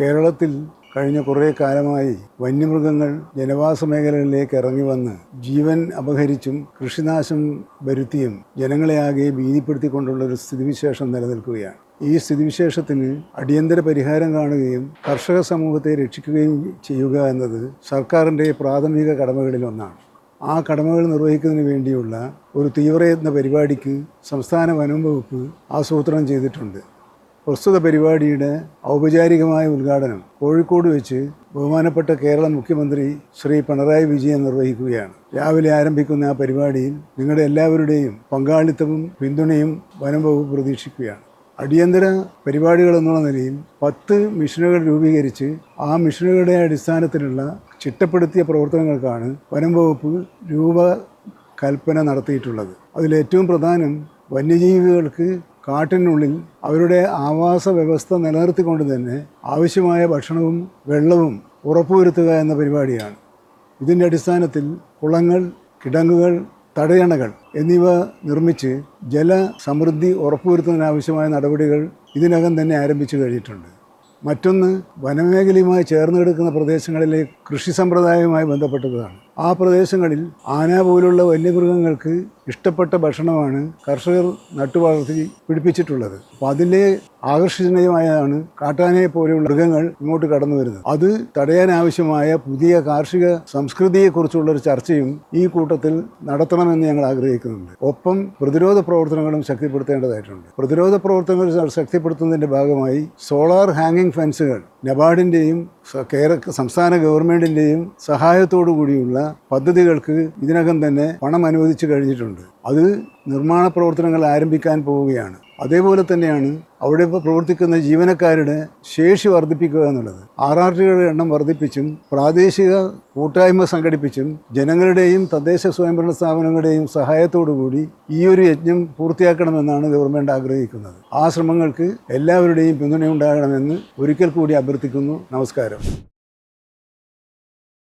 കേരളത്തിൽ കഴിഞ്ഞ കുറേ കാലമായി വന്യമൃഗങ്ങൾ ജനവാസ മേഖലകളിലേക്ക് ഇറങ്ങി വന്ന് ജീവൻ അപഹരിച്ചും കൃഷിനാശം വരുത്തിയും ജനങ്ങളെ ആകെ ഭീതിപ്പെടുത്തിക്കൊണ്ടുള്ള ഒരു സ്ഥിതിവിശേഷം നിലനിൽക്കുകയാണ്. ഈ സ്ഥിതിവിശേഷത്തിന് അടിയന്തര പരിഹാരം കാണുകയും കർഷക സമൂഹത്തെ രക്ഷിക്കുകയും ചെയ്യുക എന്നത് സർക്കാരിന്റെ പ്രാഥമിക കടമകളിലൊന്നാണ് ആ കടമകൾ നിർവഹിക്കുന്നതിന് വേണ്ടിയുള്ള ഒരു തീവ്രയത്ന പരിപാടിക്ക് സംസ്ഥാന വനം വകുപ്പ് ആസൂത്രണം ചെയ്തിട്ടുണ്ട്. പ്രസ്തുത പരിപാടിയുടെ ഔപചാരികമായ ഉദ്ഘാടനം കോഴിക്കോട് വെച്ച് ബഹുമാനപ്പെട്ട കേരള മുഖ്യമന്ത്രി ശ്രീ പിണറായി വിജയൻ നിർവഹിക്കുകയാണ്. രാവിലെ ആരംഭിക്കുന്ന ആ പരിപാടിയിൽ നിങ്ങളുടെ എല്ലാവരുടെയും പങ്കാളിത്തവും പിന്തുണയും വനം വകുപ്പ് പ്രതീക്ഷിക്കുകയാണ്. അടിയന്തര പരിപാടികൾ എന്നുള്ള നിലയിൽ പത്ത് മിഷനുകൾ രൂപീകരിച്ച് ആ മിഷനുകളുടെ അടിസ്ഥാനത്തിലുള്ള ചിട്ടപ്പെടുത്തിയ പ്രവർത്തനങ്ങൾക്കാണ് വനം വകുപ്പ് രൂപകൽപ്പന നടത്തിയിട്ടുള്ളത്. അതിലേറ്റവും പ്രധാനം വന്യജീവികൾക്ക് കാട്ടിനുള്ളിൽ അവരുടെ ആവാസ വ്യവസ്ഥ നിലനിർത്തിക്കൊണ്ട് തന്നെ ആവശ്യമായ ഭക്ഷണവും വെള്ളവും ഉറപ്പുവരുത്തുക എന്ന പരിപാടിയാണ്. ഇതിന്റെ അടിസ്ഥാനത്തിൽ കുളങ്ങൾ കിടങ്ങുകൾ തടയണകൾ എന്നിവ നിർമ്മിച്ച് ജലസമൃദ്ധി ഉറപ്പുവരുത്തുന്നതിനാവശ്യമായ നടപടികൾ ഇതിനകം തന്നെ ആരംഭിച്ചു കഴിഞ്ഞിട്ടുണ്ട്. മറ്റൊന്ന് വനമേഖലയുമായി ചേർന്ന് കിടക്കുന്ന പ്രദേശങ്ങളിലെ കൃഷി സമ്പ്രദായവുമായി ബന്ധപ്പെട്ടതാണ്. ആ പ്രദേശങ്ങളിൽ ആന പോലുള്ള വന്യമൃഗങ്ങൾക്ക് ഇഷ്ടപ്പെട്ട ഭക്ഷണമാണ് കർഷകർ നട്ടുവളർത്തി പിടിപ്പിച്ചിട്ടുള്ളത്. അപ്പോൾ അതിലെ ആകർഷണീയമായാണ് കാട്ടാനയെ പോലെയുള്ള മൃഗങ്ങൾ ഇങ്ങോട്ട് കടന്നു വരുന്നത്. അത് തടയാനാവശ്യമായ പുതിയ കാർഷിക സംസ്കൃതിയെക്കുറിച്ചുള്ള ഒരു ചർച്ചയും ഈ കൂട്ടത്തിൽ നടത്തണമെന്ന് ഞങ്ങൾ ആഗ്രഹിക്കുന്നുണ്ട്. ഒപ്പം പ്രതിരോധ പ്രവർത്തനങ്ങളും ശക്തിപ്പെടുത്തേണ്ടതായിട്ടുണ്ട്. പ്രതിരോധ പ്രവർത്തനങ്ങൾ ശക്തിപ്പെടുത്തുന്നതിന്റെ ഭാഗമായി സോളാർ ഹാങ്ങിങ് ഫെൻസുകൾ നബാർഡിന്റെയും കേര സംസ്ഥാന ഗവൺമെന്റിന്റെയും സഹായത്തോടു കൂടിയുള്ള പദ്ധതികൾക്ക് ഇതിനകം തന്നെ പണം അനുവദിച്ചു കഴിഞ്ഞിട്ടുണ്ട്. അത് നിർമ്മാണ പ്രവർത്തനങ്ങൾ ആരംഭിക്കാൻ പോവുകയാണ്. അതേപോലെ തന്നെയാണ് അവിടെ ഇപ്പോൾ പ്രവർത്തിക്കുന്ന ജീവനക്കാരുടെ ശേഷി വർദ്ധിപ്പിക്കുക എന്നുള്ളത്. ആർ ആർ ടികളുടെ എണ്ണം വർദ്ധിപ്പിച്ചും പ്രാദേശിക കൂട്ടായ്മ സംഘടിപ്പിച്ചും ജനങ്ങളുടെയും തദ്ദേശ സ്വയംഭരണ സ്ഥാപനങ്ങളുടെയും സഹായത്തോടു കൂടി ഈ ഒരു യജ്ഞം പൂർത്തിയാക്കണമെന്നാണ് ഗവൺമെന്റ് ആഗ്രഹിക്കുന്നത്. ആ ശ്രമങ്ങൾക്ക് എല്ലാവരുടെയും പിന്തുണയുണ്ടാകണമെന്ന് ഒരിക്കൽ കൂടി അഭ്യർത്ഥിക്കുന്നു. നമസ്കാരം.